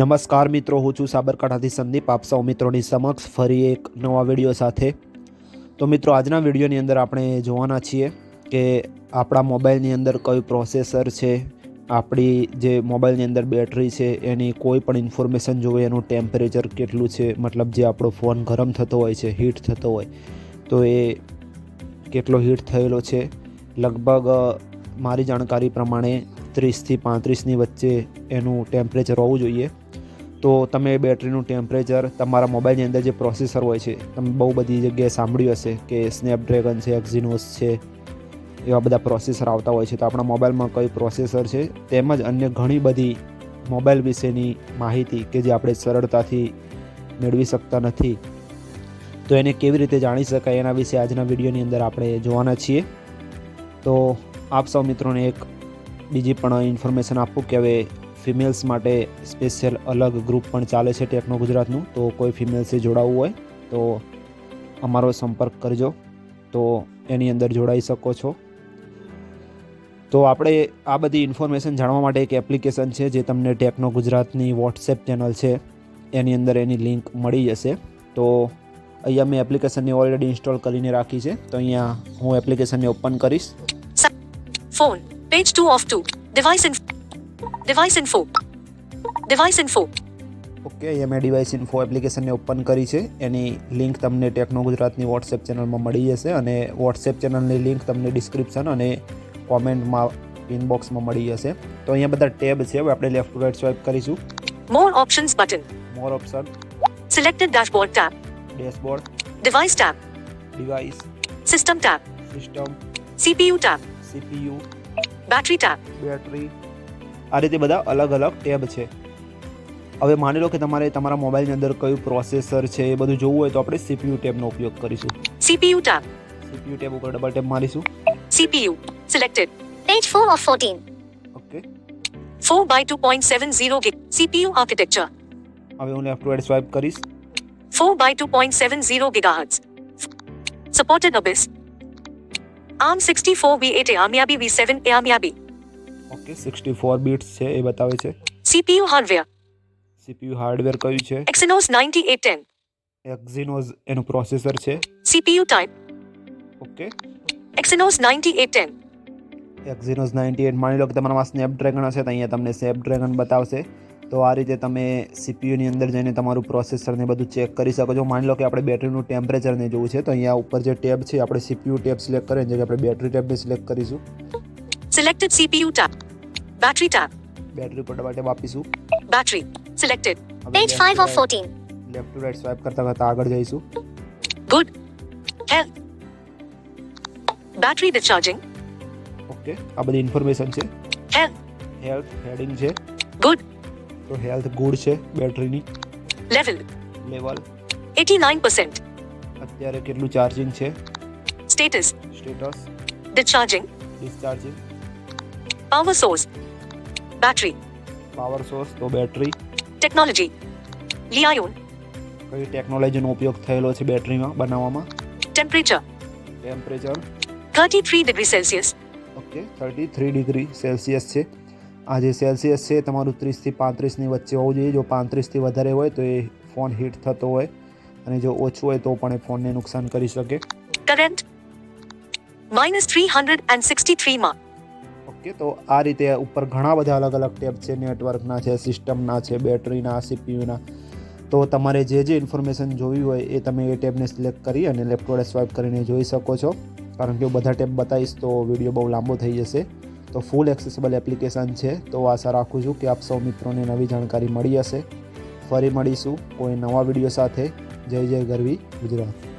નમસ્કાર મિત્રો, હું છું સાબરકાંઠાથી સંદીપ. આપ સૌ મિત્રોની સમક્ષ ફરી એક નવા વીડિયો સાથે. તો મિત્રો, આજના વિડીયોની અંદર આપણે જોવાના છીએ કે આપણા મોબાઈલની અંદર કયું પ્રોસેસર છે, આપણી જે મોબાઈલની અંદર બેટરી છે, એની કોઈ પણ ઇન્ફોર્મેશન જોઈએ એનું ટેમ્પરેચર કેટલું છે, મતલબ જે આપણો ફોન ગરમ થતો હોય છે, હીટ થતો હોય, તો એ કેટલો હીટ થયેલો છે. લગભગ મારી જાણકારી પ્રમાણે ત્રીસથી પાંત્રીસની વચ્ચે એનું ટેમ્પરેચર હોવું જોઈએ. તો તમે બેટરીનું ટેમ્પરેચર તમારા મોબાઈલની અંદર જે પ્રોસેસર હોય છે, તમે બહુ બધી જગ્યાએ સાંભળ્યું હશે કે સ્નેપડ્રેગન છે એક્ઝિનોસ છે, એવા બધા પ્રોસેસર આવતા હોય છે. તો આપણા મોબાઈલમાં કયું પ્રોસેસર છે, તેમજ અન્ય ઘણી બધી મોબાઈલ વિશેની માહિતી કે જે આપણે સરળતાથી મેળવી શકતા નથી. તો એને કેવી રીતે જાણી શકાય એના વિશે આજના વિડીયોની અંદર આપણે જોવાના છીએ. તો આપ સૌ મિત્રોને એક બીજી પણ ઇન્ફોર્મેશન આપું કે હવે ફિમેલ્સ માટે સ્પેશિયલ અલગ ગ્રુપ પણ ચાલે છે ટેકનો ગુજરાતનું. તો કોઈ ફિમેલ્સે જોડાવવું હોય તો અમારો સંપર્ક કરજો. તો એની અંદર જોડાઈ શકો છો. તો આપણે આ બધી ઇન્ફોર્મેશન જાણવા માટે એક એપ્લિકેશન છે જે તમને ટેકનો ગુજરાતની વોટ્સએપ ચેનલ છે. એની અંદર એની લિંક મળી જશે. તો અહીંયા મેં એપ્લિકેશનને ઓલરેડી ઇન્સ્ટોલ કરીને રાખી છે. તો અહીંયા હું એપ્લિકેશનને ઓપન કરીશ. Phone Page 2 of 2. Device info. Info device info okay અહીંયા મેં ડિવાઇસ ઇન્ફો એપ્લિકેશનને ઓપન કરી છે. એની લિંક તમને ટેકનો ગુજરાતની વોટ્સએપ ચેનલમાં મળી જશે અને વોટ્સએપ ચેનલની લિંક તમને ડિસ્ક્રિપ્શન અને કોમેન્ટમાં ઇનબોક્સમાં મળી જશે. તો અહીંયા બધા ટેબ છે હવે આપણે લેફ્ટ રાઇટ સ્વાઇપ કરીશું. More options button more option selected dashboard tab dashboard device tab device system tab system CPU tab CPU battery tab battery આ રીતે બધા અલગ અલગ ટેબ છે હવે માની લો કે તમારે તમારા મોબાઈલની અંદર કયું પ્રોસેસર છે એ બધું જોવું હોય તો આપણે સીપીયુ ટેબનો ઉપયોગ કરીશું સીપીયુ ટેબ સીપીયુ ટેબ ઉપર double tap મારીશું CPU selected page 4 of 14. Okay 4 by 2.70 gig. CPU architecture. હવે હું લેફ્ટ રાઇટ સ્વાઇપ કરીશ 4 by 2.70 gigahertz. Supported Abyss. ARM 64 V8 ARMYABI V7 ARMYABI. Okay sixty four bits છે એ બતાવે છે. CPU hardware CPU hardware કયું છે? Exynos 9810. એક્ઝિનોઝ એનું પ્રોસેસર છે. CPU type okay Exynos 9810. Exynos ninety eight માની લો કે તમારામાં સ્નેપડ્રેગન હશે તો અહીંયા તમને સ્નેપડ્રેગન બતાવશે. તો આ રીતે તમે સીપીયુની અંદર જઈને તમારું પ્રોસેસર ને બધું ચેક કરી શકો છો. માની લો કે આપણે બેટરીનું ટેમ્પરેચર ને જોવું છે તો અહીંયા ઉપર જે ટેબ છે આપણે સીપીયુ ટેબ સિલેક્ટ કરીએ જે આપણે બેટરી ટેબને સિલેક્ટ કરીશું. Selected CPU tab. Battery tab. Battery પર ડબલ ટેપ આપીશું Battery. Selected. Page 5 of 14. Left to right swipe કરતા કરતા આગળ જઈશું Good. Health. Battery discharging. Okay આ બધી ઇન્ફોર્મેશન છે Health. હેલ્થ હેડિંગ છે Good. તો હેલ્થ ગુડ છે બેટરીની Level. લેવલ 89%. અત્યારે કેટલું ચાર્જિંગ છે Status. Status Discharging. Discharging Power source battery power source તો બેટરી ટેકનોલોજી લિઆયોન કઈ ટેકનોલોજીનો ઉપયોગ થયેલો છે બેટરીમાં બનાવવામાં? Temperature temperature 33 degree Celsius okay thirty three degree Celsius છે. આ જે સેલ્સિયસ છે તમારું ત્રીસથી પાંત્રીસની વચ્ચે હોવું જોઈએ. જો પાંત્રીસથી વધારે હોય તો એ ફોન હીટ થતો હોય. અને જો ઓછું હોય તો પણ એ ફોનને નુકસાન કરી શકે. Current. Minus 363 ma. ઓકે તો આ રીતે ઉપર ઘણા બધા અલગ અલગ ટેબ છે, નેટવર્કના છે, સિસ્ટમના છે, બેટરીના, સીપીયુના. તો તમારે જે જે ઇન્ફોર્મેશન જોવી હોય એ તમે એ ટેબને સિલેક્ટ કરી અને લેફ્ટ વડે સ્વાઇપ કરીને જોઈ શકો છો. કારણ કે હું બધા ટેબ બતાવીશ તો વીડિયો બહુ લાંબો થઈ જશે. તો ફૂલ એક્સેસિબલ એપ્લિકેશન છે. તો આશા રાખું છું કે આપ સૌ મિત્રોને નવી જાણકારી મળી હશે. ફરી મળીશું કોઈ નવા વીડિયો સાથે. જય જય ગરવી ગુજરાત.